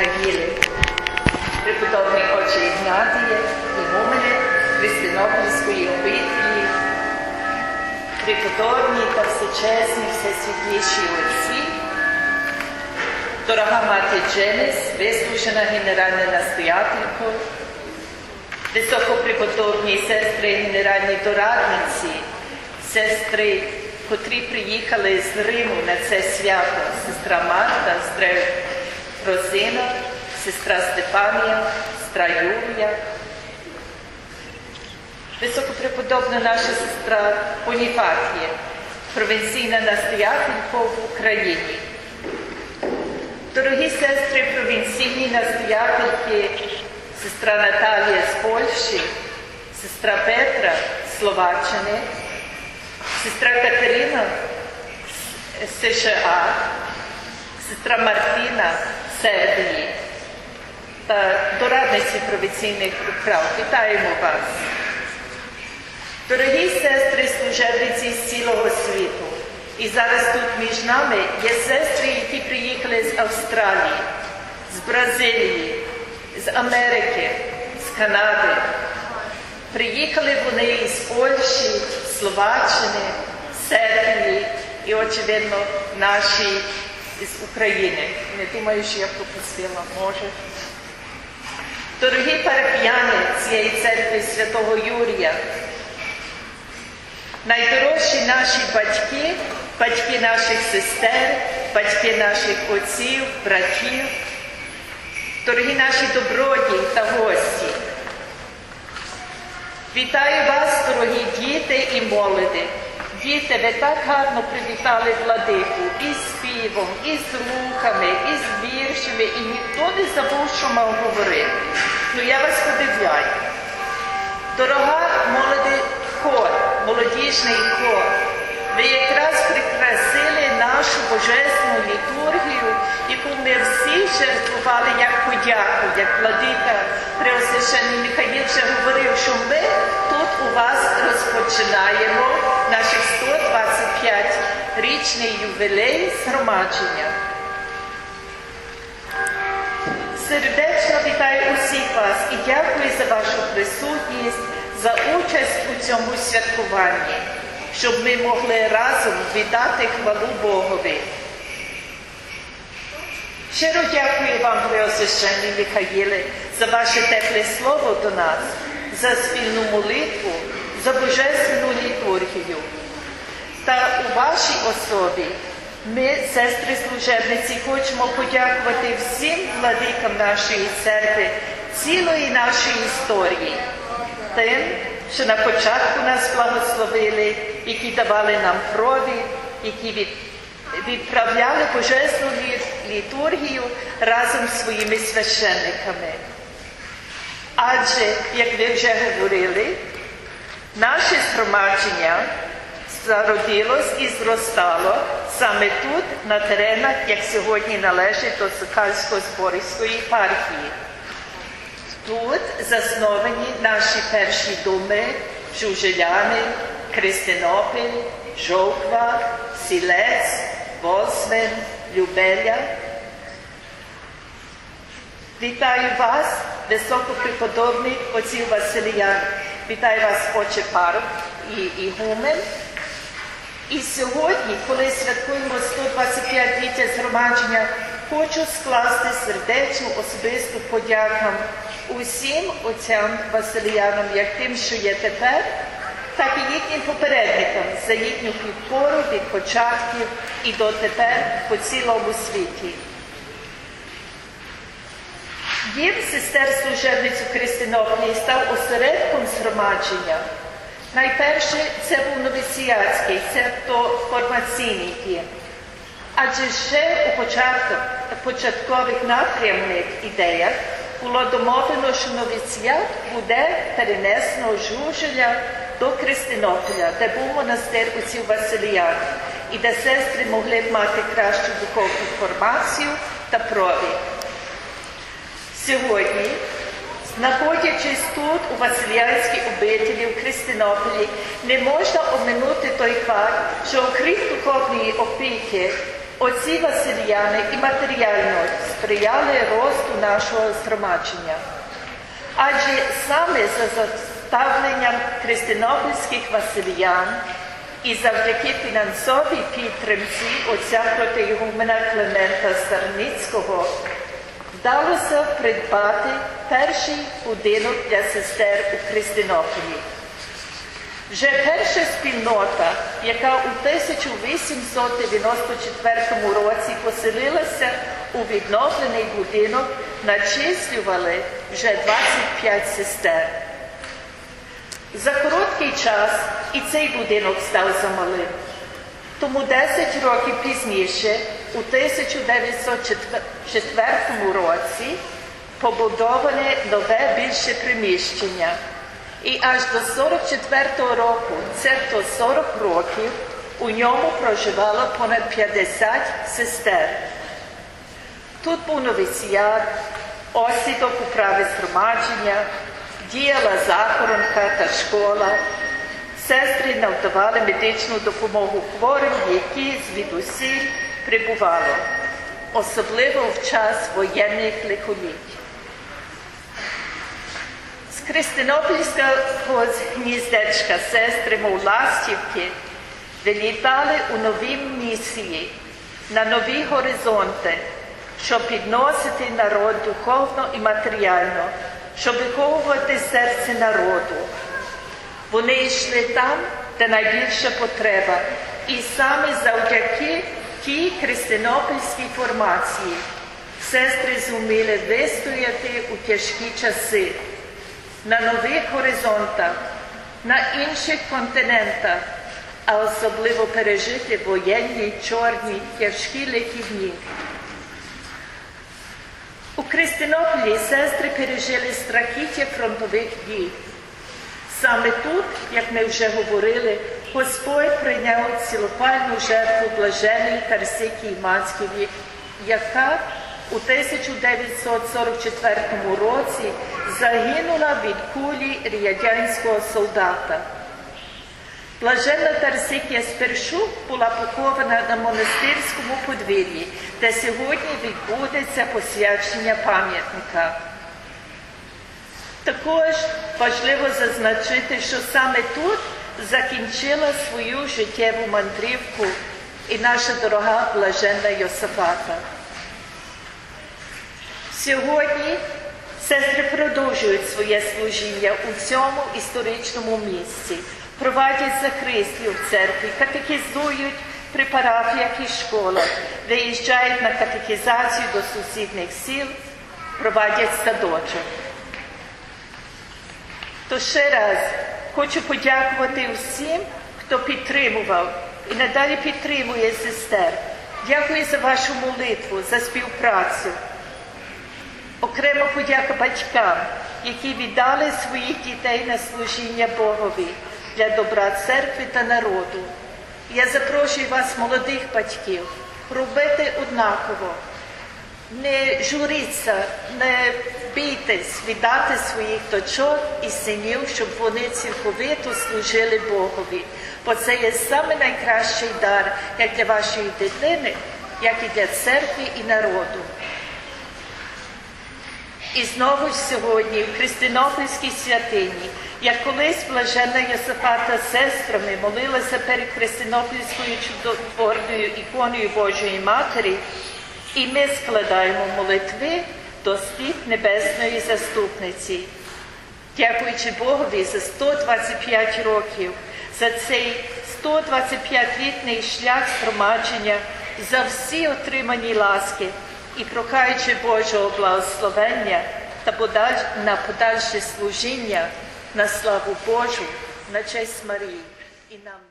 Михаїли, преподобний отче Ігнатіє, Ігумене Христинопольської обителі, преподобні та всечесні всесвітліші отці, дорога мати Дженес, вислушена генеральна настоятелько, високопреподобні сестри генеральні дорадниці, сестри, котрі приїхали з Риму на це свято, сестра Марта, Розина, сестра Степанія, сестра Юлія, високопреподобна наша сестра Поніфатія, провінційна настоятелька в Україні. Дорогі сестри провінційні настоятельки, сестра Наталія з Польщі, сестра Петра з Словаччини, сестра Катерина з США, сестра Мартіна Сербії та дорадниці провінційних управ. Вітаємо вас. Дорогі сестри служебниці з цілого світу. І зараз тут між нами є сестри, які приїхали з Австралії, з Бразилії, з Америки, з Канади. Приїхали вони із Польщі, Словаччини, Сербії і, очевидно, наші з України. Не думаю, що я пропустила, може. Дорогі парафіяни цієї церкви Святого Юрія, найдорожчі наші батьки, батьки наших сестер, батьки наших отців, братів, дорогі наші добродії та гості. Вітаю вас, дорогі діти і молоді. Діти, ви так гарно привітали владику співом, і з рухами, і з віршами, і ніхто не забув, що мав говорити. Ну я вас подивляю. Дорога молодий хор, молодіжний хор, ви якраз прикрасили нашу божественну літургію, яку ми всі жертвували як подяку, як владика Преосвящений Михаїл вже говорив, що ми тут у вас розпочинаємо 125-річний ювілей згромадження. Сердечно вітаю усіх вас і дякую за вашу присутність, за участь у цьому святкуванні, щоб ми могли разом віддати хвалу Богові. Щиро дякую вам, Преосвященний Михаїле, за ваше тепле слово до нас, за спільну молитву, за божественну літургію. Та у вашій особі ми, сестри служебниці, хочемо подякувати всім владикам нашої церкви, цілої нашої історії, тим, що на початку нас благословили, які давали нам провід, які від, відправляли божественну літургію разом з своїми священниками. Адже, як ви вже говорили, наше згромадження зародилось і зростало саме тут, на теренах, як сьогодні належить до Сокальсько-Зборівської єпархії. Тут засновані наші перші доми Жужеляни, Кристинопіль, Жовква, Сілець, Волсвен, Любеля. Вітаю вас, високопреподобний отців Василіян. Вітаю вас, отче Паруб і Ігумен. І сьогодні, коли святкуємо 125-ліття згромадження, хочу скласти сердечну особисту подякам усім отцям Василіянам, як тим, що є тепер, так і їхнім попередникам за їхню підпору від початків і дотепер по цілому світі. Дім сестер служебницю Христинополі став осередком згромадження. Найперше це був новіціатський, тобто формаційний дім. Адже ще у початку, початкових напрямних ідеях було домовлено, що новіціат буде перенесено жужеля до Христинополя, де був монастир отців Василіян, і де сестри могли б мати кращу духовну формацію та провід. Сьогодні Знаходячись тут, у Васильянській обителі в Христинополі, не можна оминути той факт, що окрім духовної опіки, отці Васильяни і матеріально сприяли росту нашого згромадження. Адже саме за заставленням христинопольських васильян і завдяки фінансовій підтримці отця протиігумена Климента Старницького вдалося придбати перший будинок для сестер у Христинополі. Вже перша спільнота, яка у 1894 році поселилася у відновлений будинок, начислювали вже 25 сестер. За короткий час і цей будинок став замалим. Тому 10 років пізніше, у 1904 році, побудоване нове більше приміщення. І аж до 44-го року, цебто 40 років, у ньому проживало понад 50 сестер. Тут був новіціат, осідок у праві згромадження, діяла захоронка та школа. Сестри надавали медичну допомогу хворим, які звідусіль прибували, особливо в час воєнних лихоліть. З Христинопільського гніздечка сестри, мов ластівки, вилітали у нові місії, на нові горизонти, щоб підносити народ духовно і матеріально, щоб виховувати серце народу. Вони йшли там, де найбільша потреба, і саме завдяки тій христинопільській формації сестри зуміли вистояти у тяжкі часи на нових горизонтах, на інших континентах, а особливо пережити воєнні, чорні, тяжкі лихі. У Христинополі сестри пережили страхіття фронтових дій. Саме тут, як ми вже говорили, Господь прийняв цілопальну жертву блаженої Тарсики Мацьківі, яка у 1944 році загинула від кулі радянського солдата. Блаженна Тарсикія спершу була похована на монастирському подвір'ї, де сьогодні відбудеться посвячення пам'ятника. Також важливо зазначити, що саме тут закінчила свою життєву мандрівку і наша дорога блаженна Йосифата. Сьогодні сестри продовжують своє служіння у цьому історичному місці, проводять захристів в церкві, катехізують при парафіях і школах, виїжджають на катехізацію до сусідних сіл, проводять садочок. То ще раз хочу подякувати усім, хто підтримував і надалі підтримує сестер. Дякую за вашу молитву, за співпрацю. Окремо подяка батькам, які віддали своїх дітей на служіння Богові для добра церкви та народу. Я запрошую вас, молодих батьків, робити однаково. Не журіться, не бійтесь віддати своїх дочок і синів, щоб вони цілковито служили Богові. Бо це є саме найкращий дар як для вашої дитини, як і для церкви і народу. І знову ж сьогодні в Христинопольській святині, як колись блаженна Йосифата сестрами молилася перед Христинопольською чудотворною іконою Божої Матері, і ми складаємо молитви до спів Небесної заступниці. Дякуючи Богові за 125 років, за цей 125-літний шлях згромадження, за всі отримані ласки і прохаючи Божого благословення та на подальше служіння на славу Божу, на честь Марії і нам.